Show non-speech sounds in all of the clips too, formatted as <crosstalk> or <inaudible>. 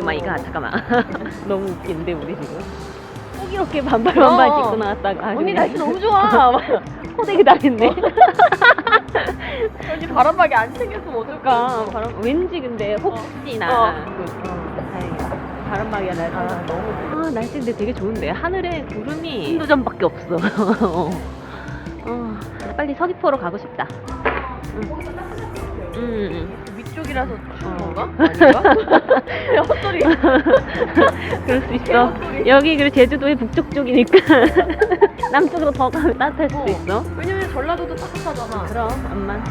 어머 어머 어메 마이 갓 잠깐만. <laughs> 너무 웃긴데 우리 지금. 꼭 이렇게 반발 반발 어. 짚고 나왔다가 언니 날씨 너무 좋아. <laughs> 호되게 당했네. <laughs> 언니 바람막이 안 챙겼으면 어떨까? 그러니까 바람 왠지 근데 혹시나 어. 그, 어, 다행이다. 바람막이야 날. 아, 너무 아 날씨 근데 되게 좋은데 하늘에 구름이 한두점밖에 없어. 어. 어, 빨리 서귀포로 가고 싶다. 응. 음. 위 쪽이라서 어. 건가? 아닌가? 야, <laughs> 헛소리. <laughs> 그럴 수 있어. 여기 그리고 제주도의 북쪽 쪽이니까 <laughs> 남쪽으로 더 가면 따뜻할 수도 어. 있어. 왜냐면 전라도도 따뜻하잖아. 그럼 암만.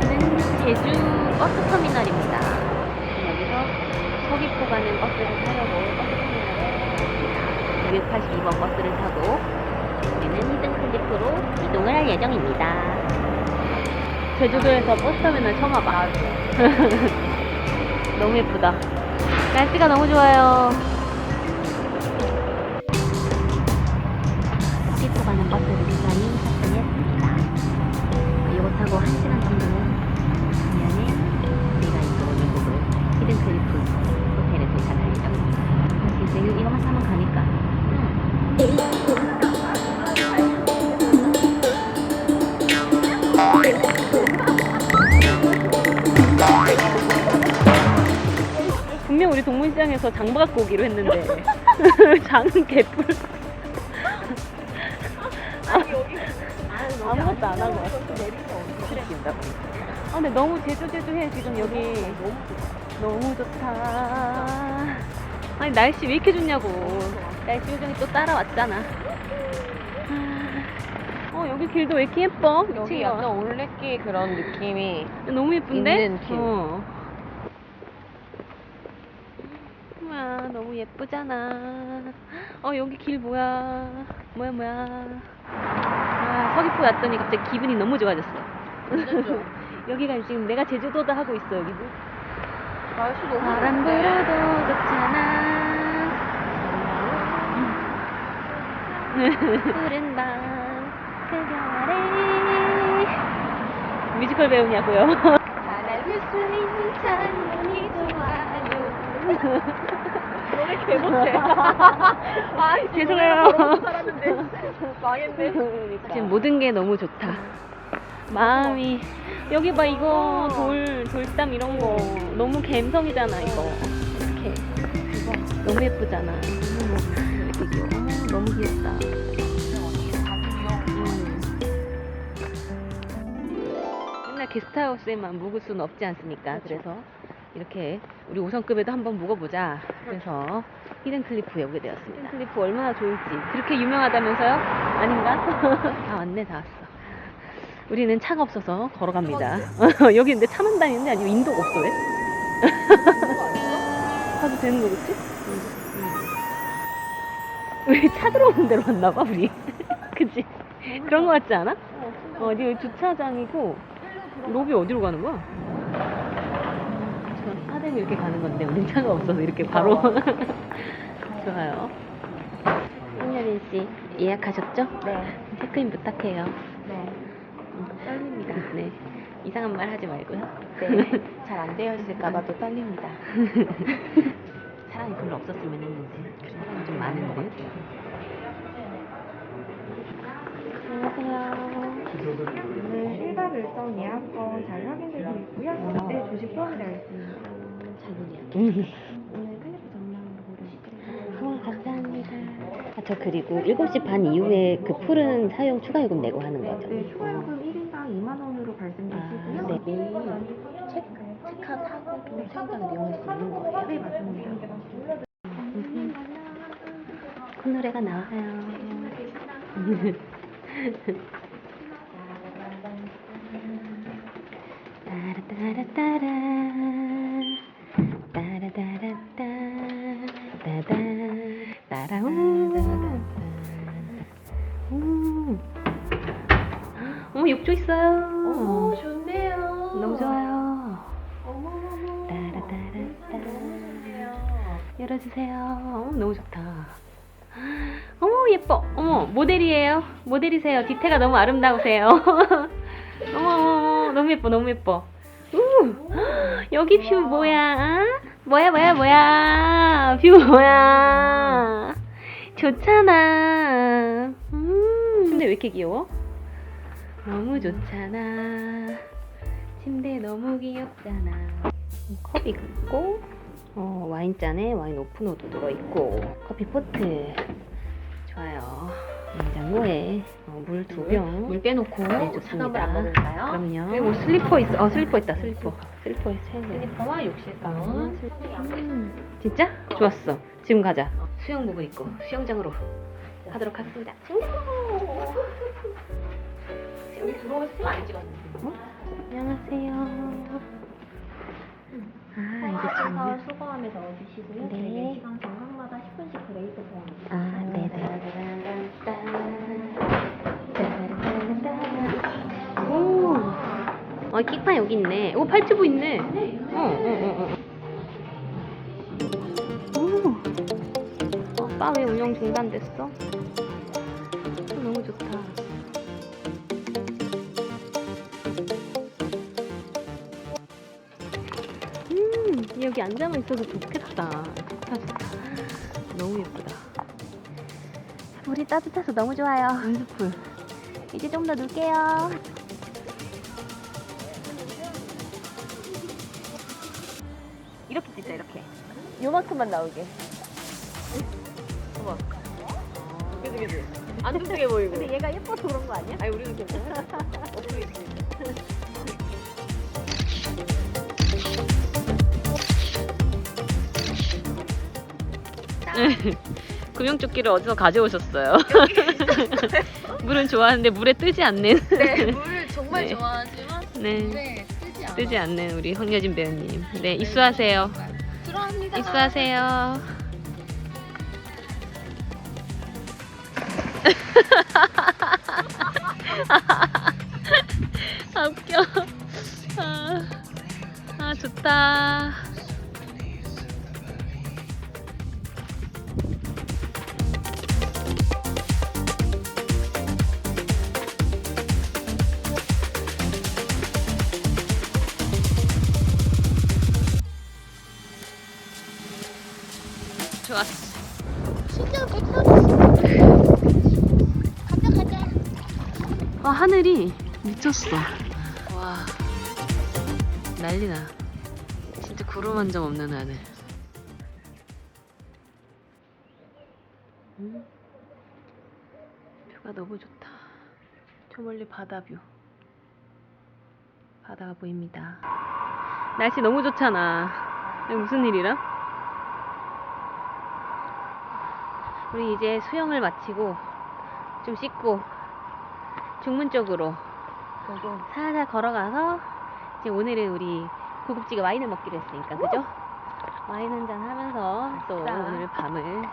저는 제주 버스 터미널입니다. 여기서 서귀포 가는 버스를 타려고 버스 터미널에 갑니다. 282번 버스를 타고 우리는 히든 클리프로 이동을 할 예정입니다. 제주도에서 버스 터미널 처음 와봐. <laughs> 너무 예쁘다. 날씨가 너무 좋아요. 서귀포 가는 버스를 기사님 탑승했습니다. 이거 타고 한 시간 우리 동문시장에서 <laughs> 장 갖고 오기로 했는데 장은 개뿔 아무것도 안 하고 왔어. 아, 근데 너무 제주 제주 해 지금 여기 너무 좋다. 아니 날씨 왜 이렇게 좋냐고. 날씨 요정이 또 따라왔잖아. 아, 어 여기 길도 왜 이렇게 예뻐? 여기 미친 약간 거. 올레길 그런 느낌이 너무 예쁜데? 있는 길. 어. 우와 너무 예쁘잖아. 어 여기 길 뭐야? 뭐야 뭐야? 아 서귀포 왔더니 갑자기 기분이 너무 좋아졌어. <laughs> 여기가 지금 내가 제주도다 하고 있어 여기도. 날씨 너무 바람? 불어도 좋잖아. 푸른 밤 그별에 뮤지컬 배우냐고요? 바람을 수 있는 찬양이 좋아요. <laughs> 노래 개 못해. <laughs> 아, 죄송해요. 살았는데 망했네. 지금 모든 게 너무 좋다. 마음이 여기 봐 이거 돌 돌담 이런 거 너무 감성이잖아 이거. 이렇게 너무 예쁘잖아. 이거 어머, 너무 귀엽다. 음. 맨날 게스트하우스에만 묵을 수는 없지 않습니까? 그래서 이렇게 우리 5성급에도 한번 묵어보자. 그래서 히든클리프에 오게 되었습니다. 히든클리프 얼마나 좋을지 그렇게 유명하다면서요? 아닌가? <laughs> 다 왔네, 다 왔어. 우리는 차가 없어서 걸어갑니다. <laughs> 여기 근데 차만 다니는데 아니면 인도가 없어 왜? <laughs> 가도 되는 거겠지? 왜차 들어오는 데로 왔나 봐 우리. 그치? 그런 거 같지 않아? 어디 여기 주차장이고 로비 어디로 가는 거야? 저 사대면 이렇게 가는 건데 우린 차가 없어서 이렇게 바로 <laughs> 좋아요. 한여린 씨 예약하셨죠? 네. 체크인 부탁해요. 네. 떨립니다. 네. 이상한 말 하지 말고요. 네. <laughs> 잘 안 되어 있을까봐 또 떨립니다. <laughs> 사람이 별로 없었으면 했는데 사람이 좀 많은데. 안녕하세요. 오늘 실밥 일정 예약권 잘 확인되고 있고요. 네, 조식 포함이 되어 있습니다. 잘못 오늘 클리프 전망으로 고르시겠습니다. 와 감사합니다. 아, 저 그리고 7시 반 이후에 그 풀은 사용 추가 요금 내고 하는 거죠? 네, 추가 요금 1인당 2만 원으로 발생되시고요. 아, 네. 체크, 체크아웃하고 또 사용장을 이용할 수 있는 거예요? 네, 맞습니다. 음. 콧노래가 나와요. <laughs> 따라따라따라 따라따라따 따다 따라오 오. 어머 욕조 있어요. 오, 좋네요. 너무 좋아요. 어머머머. 따라따라따. 좋네요. 열어주세요. 어, 너무 좋다. 어머 예뻐. 어머 모델이에요. 모델이세요. 뒤태가 너무 아름다우세요. <laughs> 어머 어머 어머 어, 너무 예뻐, 너무 예뻐. 우, 여기 뷰 뭐야? 뭐야, 뭐야, 뭐야? 뷰 뭐야? 좋잖아. 음, 침대 왜 이렇게 귀여워? 너무 좋잖아. 침대 너무 귀엽잖아. 컵이 있고, 어, 와인잔에 와인 오프너도 들어있고, 커피 포트. 좋아요. 냉장고에 어, 물두 병. 물 빼놓고 네. 차가물 안 먹을까요? 그럼요. 그리고 슬리퍼 있어. 어, 슬리퍼 있다. 슬리퍼. 슬리퍼에 세 개. 슬리퍼와 욕실 가운. 음, 진짜? 좋았어. 지금 가자. 수영복을 입고 수영장으로 가도록 하겠습니다. 여기 들어오면서 사진 안 찍었는데. 안녕하세요. 아, 하셔서 알겠습니다. 수거함에 넣어주시고요. 네. 네. 시간 정각마다 10분씩 브레이크 포함입니다. 아, 어, 킥판 여기 있네. 오, 팔튜브 있네. 어, 어, 어, 어. 오. 어, 바왜 운영 중단됐어? 어, 너무 좋다. 음, 여기 앉아만 있어도 좋겠다. 좋다, 좋다. 너무 예쁘다. 물이 따뜻해서 너무 좋아요. 온수풀. 이제 좀 더 놀게요. 이렇게 찍자, 이렇게. 요만큼만 나오게. 봐봐. 그지, 그지. 안 뚱뚱해 보이고. 근데 얘가 예뻐서 그런 거 아니야? 아니, 우리도 괜찮아. <laughs> 어떻게 구명조끼를 <laughs> 어디서 가져오셨어요? <laughs> 물은 좋아하는데 물에 뜨지 않는 네, 물을 정말 네. 좋아하지만 네물 뜨지 않는 우리 황여진 배우님. 네 입수하세요. 들어갑니다. 입수하세요. <laughs> 아 웃겨. 아, 아 좋다 좋았어 진짜 괜찮았어. 가자 가자. 아 하늘이 미쳤어. 와 난리나. 진짜 구름 한 점 없는 하늘. 음, 뷰가 너무 좋다. 저 멀리 바다 뷰. 바다가 보입니다. 날씨 너무 좋잖아. 무슨 일이라? 우리 이제 수영을 마치고 좀 씻고 중문 쪽으로 살살 걸어가서 이제 오늘은 우리 고급지게 와인을 먹기로 했으니까 그죠? 와인 한 잔 하면서 또. 오늘 밤을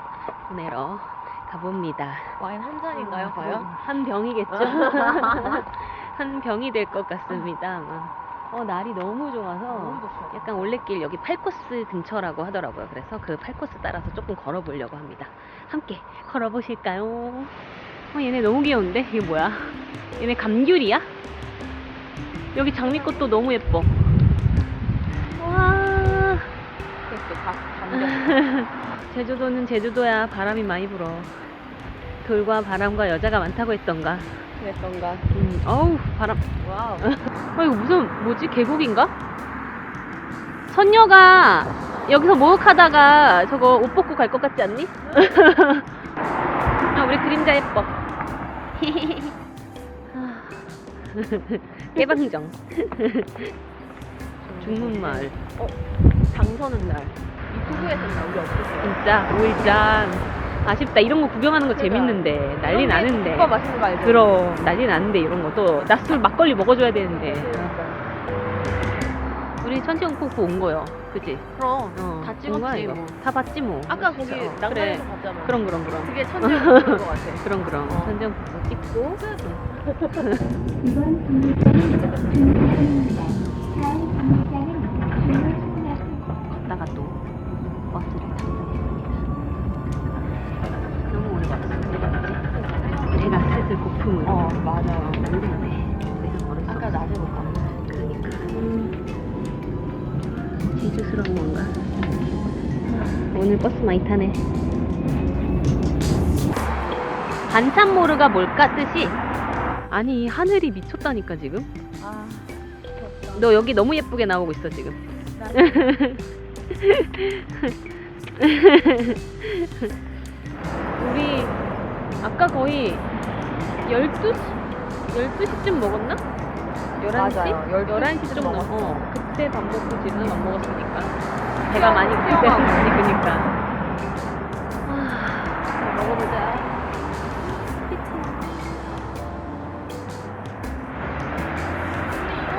보내러 가봅니다. 와인 한 잔인가요, 과연? 한 병이겠죠? <laughs> <laughs> 한 병이 될 것 같습니다. 아마. 어, 날이 너무 좋아서 너무. 약간 올레길 여기 팔코스 근처라고 하더라고요. 그래서 그 팔코스 따라서 조금 걸어보려고 합니다. 함께 걸어보실까요? 어, 얘네 너무 귀여운데? 이게 뭐야? 얘네 감귤이야? 여기 장미꽃도 너무 예뻐. 와. <laughs> 제주도는 제주도야. 바람이 많이 불어. 돌과 바람과 여자가 많다고 했던가. 그랬던가. 음, 어우, 바람. 와우. <laughs> 어, 이거 무슨, 뭐지? 계곡인가? 선녀가 여기서 목욕하다가 저거 옷 벗고 갈 것 같지 않니? <laughs> 아, 우리 그림자 예뻐. 아, <laughs> 깨방정. <laughs> 중문마을. 장서는 날. 유튜브에서 나 우리 없었어요. 진짜, 오일장. 아쉽다. 이런 거 구경하는 거 재밌는데. 난리 나는데. 오빠 맛있는 거 알죠? 그럼, 난리 나는데, 이런 거. 또, 낮술 막걸리 먹어줘야 되는데. 우리 천지연폭포 온 거요. 그지? 그럼 어, 다 온 거야, 찍었지 이거. 뭐. 다 봤지 뭐. 아까 거기 그래. 난간에서 봤잖아. 그럼 그럼 그럼. 그게 천재인 것 같아. <laughs> 그럼 그럼. 어. 천지연폭포 찍고. 걷다 <laughs> <laughs> 맞아요. 아까 낮에 못 봤는데. 그니까. 지주스러운 건가? 오늘 버스 많이 타네. 반찬모르가 뭘까 뜻이? 아니 하늘이 미쳤다니까 지금. 아, 좋다. 너 여기 너무 예쁘게 나오고 있어 지금. <laughs> 우리 아까 거의 12시? 12시쯤 먹었나? 11시? 맞아요. 12시 11시쯤 쯤 넘어. 먹었어요. 어, 그때 밥 먹고 지금 안 먹었으니까. 배가 많이 수영하고. 고프지, 그니까. 아, 먹어보자.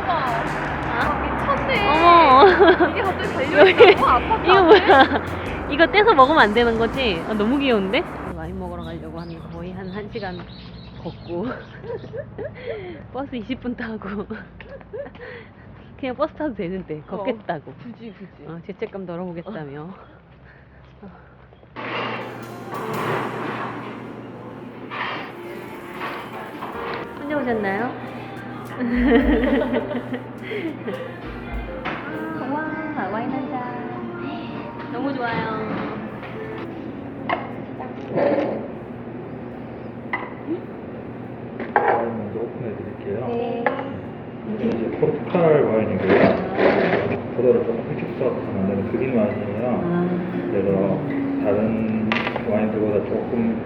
우와. 미쳤네. 어머. 이게 갑자기 달려있다고? 아파트 이거 앞에? 뭐야? 이거 떼서 먹으면 안 되는 거지? 아, 너무 귀여운데? 와인 먹으러 가려고 하면 거의 한 1시간 걷고 <laughs> 버스 20분 타고 <laughs> 그냥 버스 타도 되는데 걷겠다고 굳이, 굳이. 어, 죄책감 덜어보겠다며 혼자 오셨나요? <laughs> 포르투갈 와인이고요. 포도를 조금 일찍 썰어서 만드는 그린 와인이에요. 아, 그래서 다른 와인들보다 조금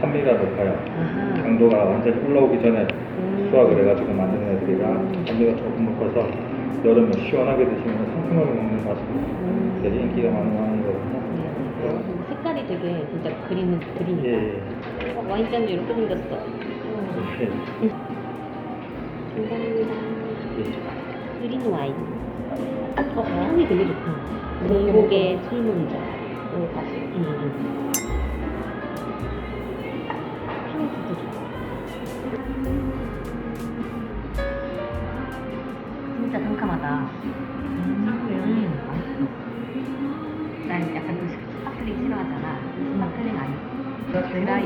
산미가 높아요. 아하. 강도가 완전히 올라오기 전에 음. 수확을 해가지고 만드는 애들이라 산미가 조금 높아서 여름에 시원하게 드시면 상큼하게 먹는 맛이 음. 되게 인기가 많은 와인이거든요. 네. 색깔이 되게 진짜 그리는 그리니까. 예, 어, 와인잔도 이렇게 생겼어. 예. 감사합니다. 예. 그린 와인. 어, 향이 되게 좋다. 공복의 술문자. 오, 다시. 음. 향이 진짜 좋다. 진짜 상큼하다. 음. 난 약간 그 스파클링 싫어하잖아. 스파클링 아니고. 드라이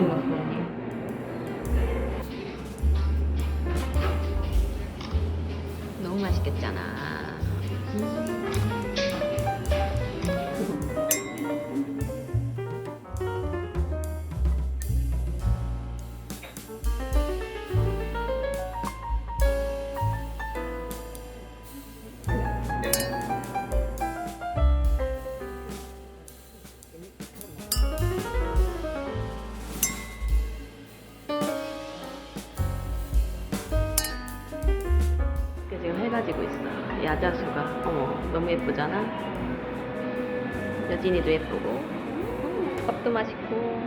예쁘잖아. 여진이도 예쁘고. 음, 밥도 맛있고.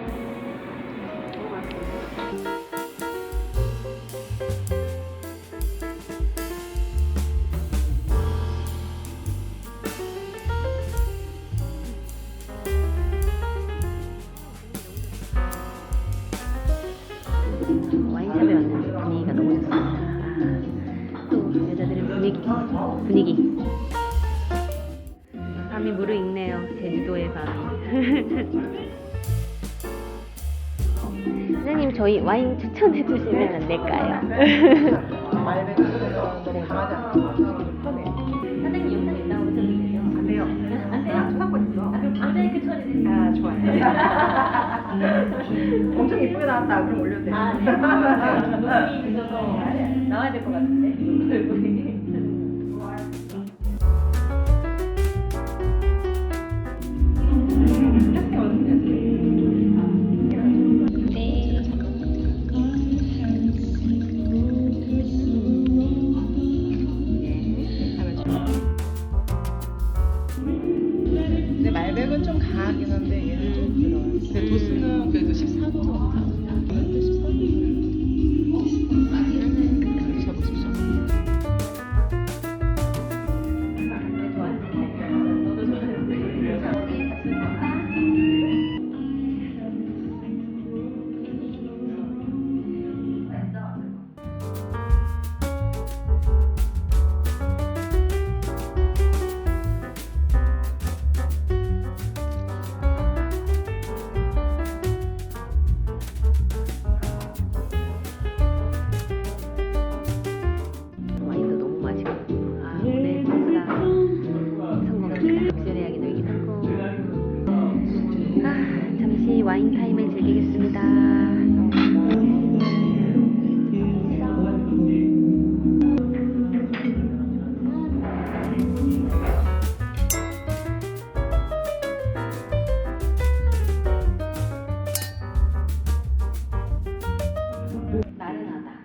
와인 추천해 주시면 안 될까요? 사장님 영상 있다고 하셨는데요. 안 돼요. 안 돼요? 저작권 있어. 아, 그럼 모자이크 처리해주세요. 아, 좋아요. 엄청 예쁘게 나왔다. 그럼 올려도 돼. 아, 네. 눈이 있어서 나와야 될 것 같은데. 좀 강하긴 한데 얘는 좀 부드러워요. 근데 도수는 그래도 14도 정도 誰なんだ。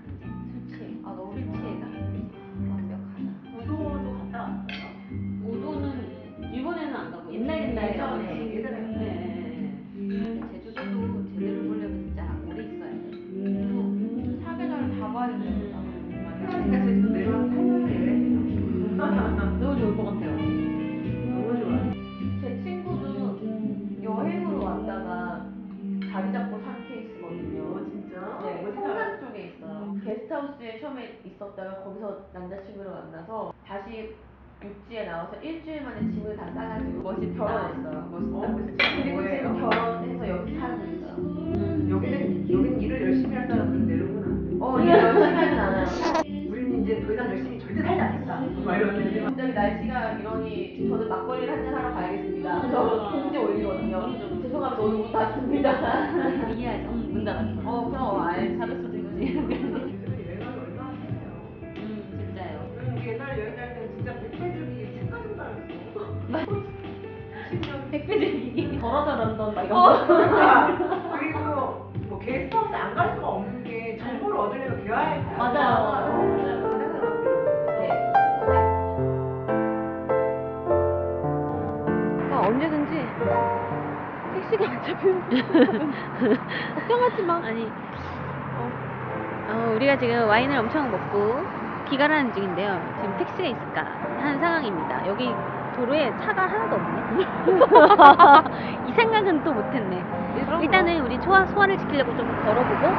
만나서 다시 육지에 나와서 일주일 만에 짐을 다 싸가지고 멋있다. 결혼했어요. 멋있다. 그리고 지금 결혼해서 여기 살고 있어요. 여기는 여기는 일을 열심히 할 사람들은 내려오면 안 돼. 어, 일 열심히 하진 않아요. 우리는 이제 더 이상 열심히 절대 살지 않겠다. 막 이러는데 갑자기 날씨가 이러니 저는 막걸리를 한잔 하러 가야겠습니다. 저 공지 올리거든요. 죄송합니다. 오늘 못 닫습니다. 이해하죠? 문 닫았어. 어, 그럼 알 있지. 요 백배제기 걸어서 런던 막 이런 어. 거. <laughs> 그리고 뭐 게스트하우스 안 갈 수가 없는 게 정보를 얻으려면 대화에 가야 맞아요. 맞아요. 네. 그러니까 언제든지 택시가 안 잡히면 <laughs> 걱정하지 마. 아니, 어, 우리가 지금 와인을 엄청 먹고 귀가하는 중인데요. 지금 택시가 있을까 하는 상황입니다. 여기 도로에 차가 하나도 없네. <laughs> <laughs> 이 생각은 또 못했네. 일단은 우리 소화, 소화를 지키려고 좀 걸어보고